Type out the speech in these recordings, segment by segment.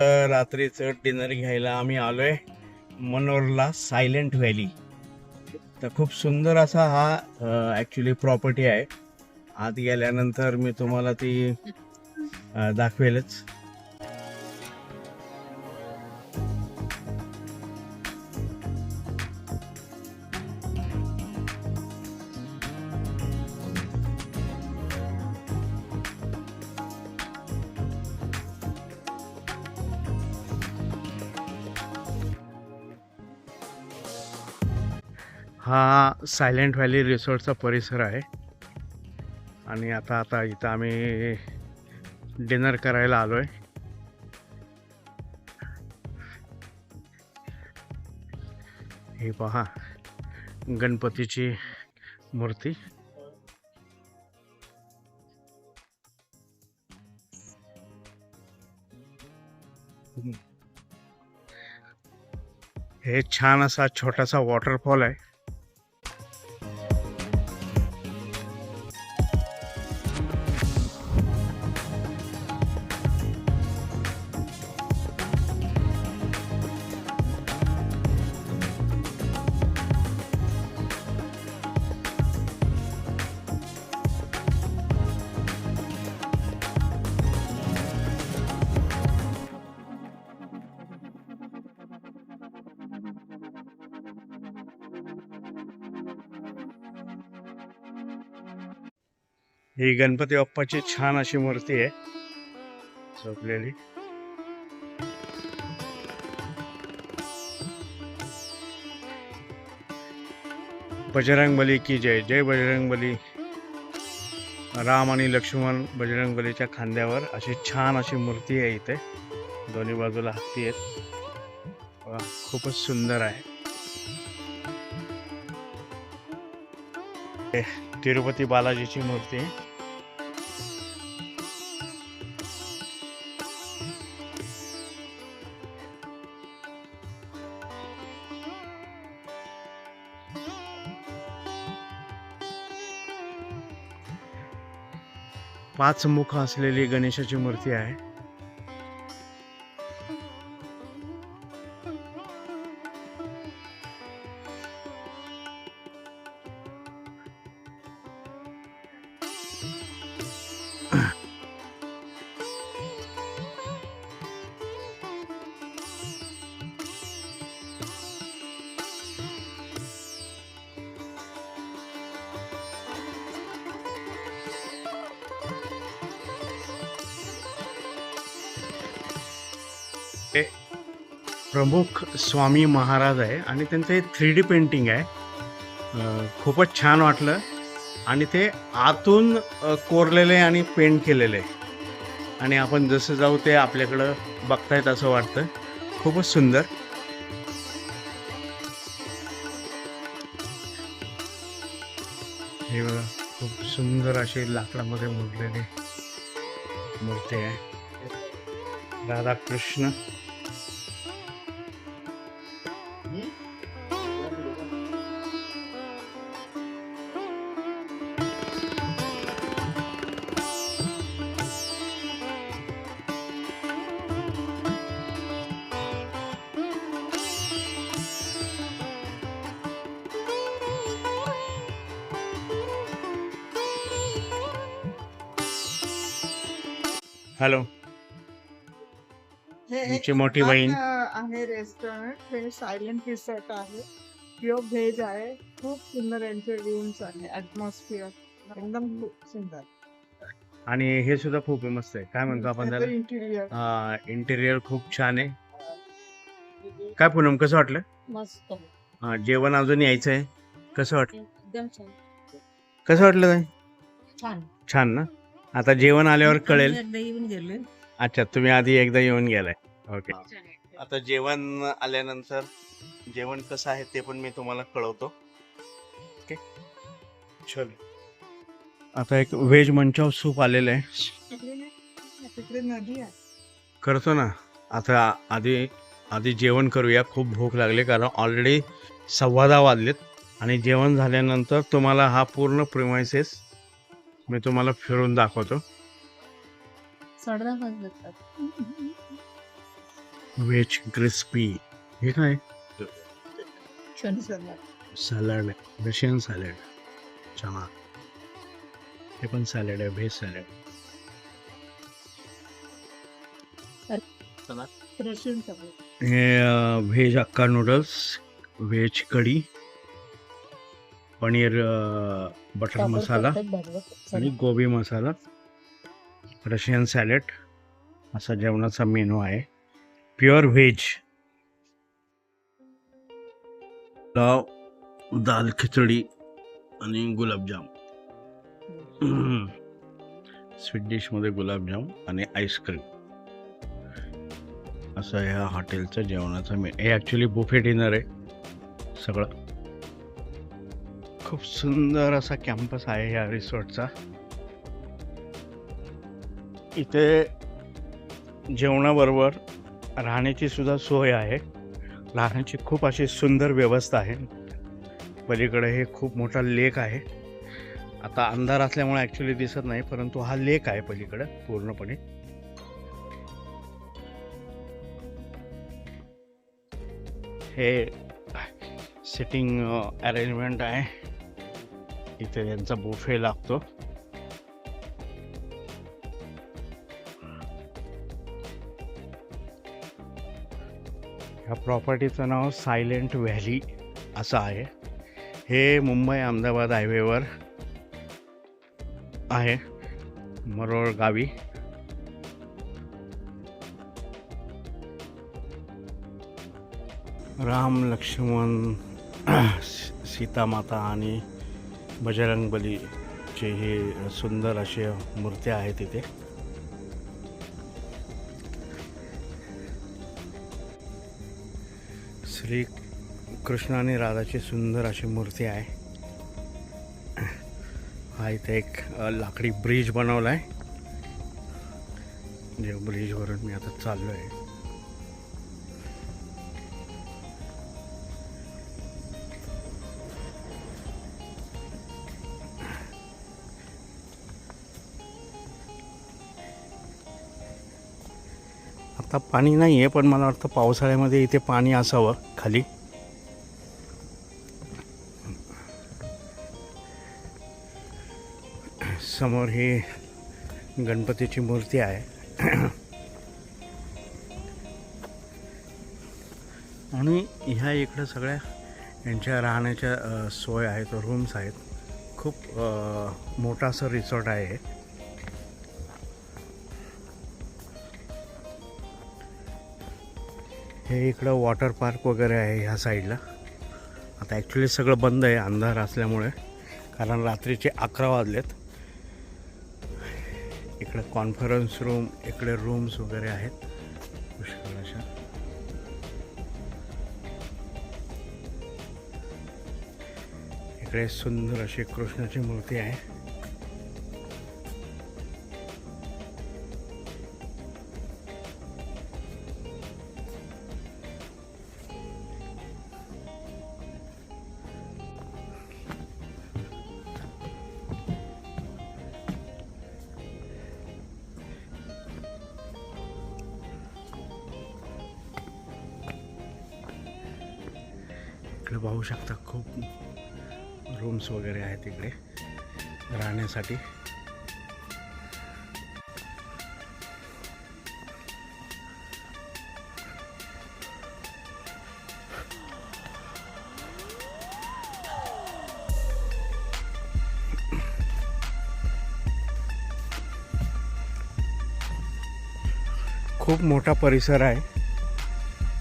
तर रात्रीचं डिनर घ्यायला आम्ही आलोय मनोरला सायलेंट व्हॅली. तर खूप सुंदर असा हा ॲक्च्युली प्रॉपर्टी आहे. आत गेल्यानंतर मी तुम्हाला ती दाखवेलच. हा सायलेंट व्हॅली रिसॉर्टचा परिसर आहे. आणि आता आता इथं आम्ही डिनर करायला आलो आहे हे पहा गणपतीची मूर्ती. हे छान असा छोटासा वॉटरफॉल आहे. ही गणपती बाप्पाची छान अशी मूर्ती आहे. झोपलेली. बजरंग बली की जय. जय बजरंग बली. राम आणि लक्ष्मण बजरंग बलीच्या खांद्यावर अशी छान अशी मूर्ती आहे इथे. दोन्ही बाजूला हत्ती आहेत. वा, खूपच सुंदर आहे. हे तिरुपती बालाजीची मूर्ती पाच मुख असलेली गणेशाची मूर्ती आहे. प्रमुख स्वामी महाराज आहे आणि त्यांचं हे थ्री डी पेंटिंग आहे. खूपच छान वाटलं. आणि ते आतून कोरलेले आणि पेंट केलेले. आणि आपण जसं जाऊ ते आपल्याकडं बघतायत असं वाटतं. खूपच सुंदर. हे बघा खूप सुंदर अशी लाकडामध्ये मोडलेली मूर्ती आहे. राधाकृष्ण. हॅलो. हे तुमची मोठी बहीण. आहे रेस्टॉरंट हे सायलेंट रिसॉर्ट आहे. प्युअर व्हेज आहे. खूप सुंदर यांचे रूम्स आहे. ऍटमॉस्फिअर एकदम खूप सुंदर. आणि हे सुद्धा खूप मस्त आहे. काय म्हणतो आपण त्याला? इंटिरियर हा इंटेरियर खूप छान आहे. काय पूनम कसं वाटलं? मस्त. हा, जेवण अजून यायचं आहे कसं वाटलं? एकदम छान. कसं वाटलं ताई? छान. छान ना? आता जेवण आल्यावर कळेल. एकदा येऊन गेले अच्छा तुम्ही आधी एकदा येऊन गेलाय. ओके आता जेवण आल्यानंतर जेवण कसं आहे ते पण मी तुम्हाला कळवतो. ओके चल. आता एक व्हेज मंचाव सूप आलेलं आहे. तिकडे नदी आहे. करतो ना. आता आधी आधी जेवण करूया. खूप भूक लागली कारण ऑलरेडी सव्वा दहा वाजलेत. आणि जेवण झाल्यानंतर तुम्हाला हा पूर्ण प्रिमायसेस मी तुम्हाला फिरून दाखवतो. व्हेज क्रिस्पी हे काय. सॅलड रशियन सॅलड चना हे पण सॅलड आहे व्हेज सॅलड हे veg hakka noodles veg kadhi paneer butter masala आणि गोबी मसाला रशियन सॅलड असा जेवणाचा मेनू आहे. Pure veg. पुलाव दाल खिचडी आणि गुलाबजाम. स्वीट डिशमध्ये गुलाबजाम आणि आईस्क्रीम असं ह्या हॉटेलचं जेवणाचं मे हे ॲक्च्युली बुफे डिनर आहे. सगळं. खूप सुंदर असा कॅम्पस आहे या रिसॉर्टचा. इथे जेवणाबरोबर राहण्याची सुद्धा सोय आहे. राहण्याची खूप अशी सुंदर व्यवस्था आहे. पलीकडे हे खूप मोठा लेक आहे. आता अंधार असल्यामुळे ॲक्च्युली दिसत नाही परंतु हा लेक आहे पलीकडे पूर्णपणे. हे सिटिंग अरेंजमेंट आहे. इथे यांचा बुफे लागतो. ह्या प्रॉपर्टीचं नाव सायलेंट व्हॅली असं आहे. हे मुंबई अहमदाबाद हायवेवर आहे. मरोळ गावी. राम लक्ष्मण सीतामाता आणि बजरंग बलीचे हे सुंदर असे मूर्त्या आहेत इथे. श्री कृष्ण आणि राधाची सुंदर अशी मूर्ती आहे. हा इथे एक लाकडी ब्रिज बनवला आहे जे ब्रिजवरून मी आता चाललो आहे आता पाणी नाही आहे पण मला वाटतं पावसाळ्यामध्ये इथे पाणी असावं खाली. समोर ही गणपतीची मूर्ती आहे. आणि ह्या इकडं सगळ्या यांच्या राहण्याच्या सोय आहेत रूम्स आहेत. खूप मोठा असं रिसॉर्ट आहे. हे इकडं वॉटर पार्क वगैरे आहे ह्या साईडला आता ॲक्च्युली सगळं बंद आहे अंधार असल्यामुळे. कारण रात्रीचे अकरा वाजलेत. इकडे कॉन्फरन्स रूम इकडे रूम्स वगैरे आहेत. पुष्कळ अशा. इकडे सुंदर अशी कृष्णाची मूर्ती आहे. इकडे पाहू शकता खूप रूम्स वगैरे आहेत इकडे राहण्यासाठी. खूप मोठा परिसर आहे.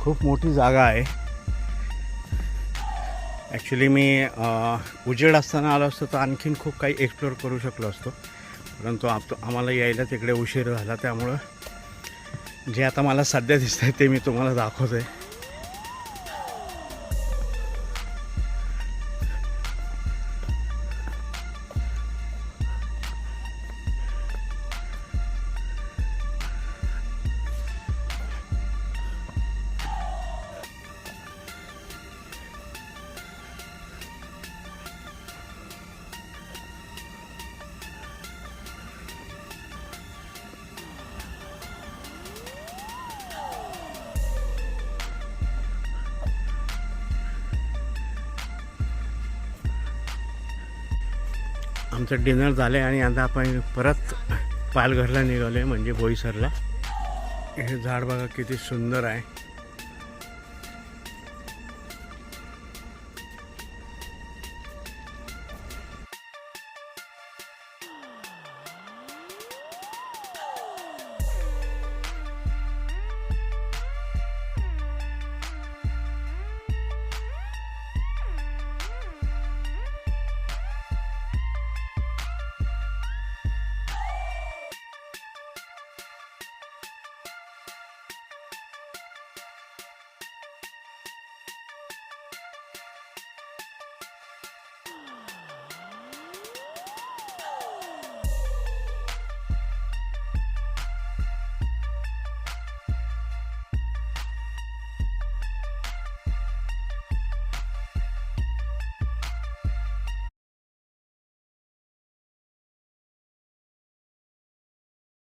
खूप मोठी जागा आहे. ॲक्च्युली मी उजेड असताना आलो असतो तर आणखीन खूप काही एक्सप्लोअर करू शकलो असतो. परंतु आप आम्हाला यायला तिकडे उशीर झाला त्यामुळं जे आता मला सध्या दिसत आहे ते मी तुम्हाला दाखवतो आहे आमचं डिनर झालं आहे आणि आता आपण परत पालघरला निघालो आहे म्हणजे बोईसरला. हे झाड बघा किती सुंदर आहे.